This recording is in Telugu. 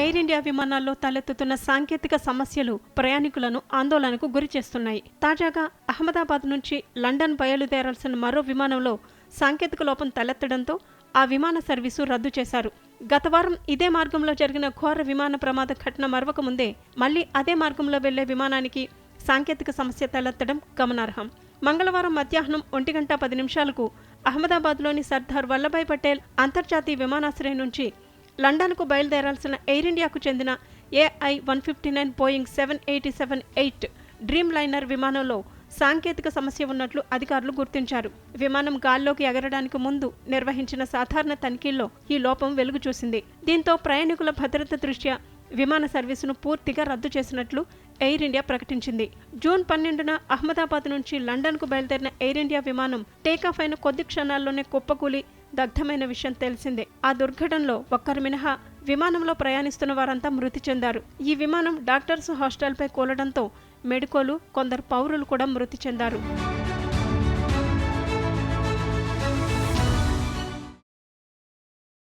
ఎయిర్ ఇండియా విమానాల్లో తలెత్తుతున్న సాంకేతిక సమస్యలు ప్రయాణికులను ఆందోళనకు గురి చేస్తున్నాయి. తాజాగా అహ్మదాబాద్ నుంచి లండన్ బయలుదేరాల్సిన మరో విమానంలో సాంకేతిక లోపం తలెత్తడంతో ఆ విమాన సర్వీసు రద్దు చేశారు. గత వారం ఇదే మార్గంలో జరిగిన ఘోర విమాన ప్రమాద ఘటన మరవక ముందే మళ్ళీ అదే మార్గంలో వెళ్ళే విమానానికి సాంకేతిక సమస్య తలెత్తడం గమనార్హం. మంగళవారం మధ్యాహ్నం ఒంటి గంట పది నిమిషాలకు అహ్మదాబాద్లోని సర్దార్ వల్లభాయ్ పటేల్ అంతర్జాతీయ విమానాశ్రయం నుంచి లండన్కు బయలుదేరాల్సిన ఎయిర్ ఇండియాకు చెందిన AI one fifty nine Boeing seven eighty seven eight Dreamliner విమానంలో సాంకేతిక సమస్య ఉన్నట్లు అధికారులు గుర్తించారు. విమానం గాల్లోకి ఎగరడానికి ముందు నిర్వహించిన సాధారణ తనిఖీల్లో ఈ లోపం వెలుగు చూసింది దీంతో ప్రయాణికుల భద్రత దృష్ట్యా విమాన సర్వీసును పూర్తిగా రద్దు చేసినట్లు ఎయిర్ ఇండియా ప్రకటించింది. జూన్ పన్నెండున అహ్మదాబాద్ నుంచి లండన్కు బయలుదేరిన ఎయిర్ ఇండియా విమానం టేకాఫ్ అయిన కొద్ది క్షణాల్లోనే కుప్పకూలి దగ్ధమైన విషయం తెలిసిందే. ఆ దుర్ఘటనలో ఒక్కరు మినహా విమానంలో ప్రయాణిస్తున్న వారంతా మృతి చెందారు. ఈ విమానం డాక్టర్స్ హాస్టల్పై కూలడంతో మెడికోలు కొందరు పౌరులు కూడా మృతి చెందారు.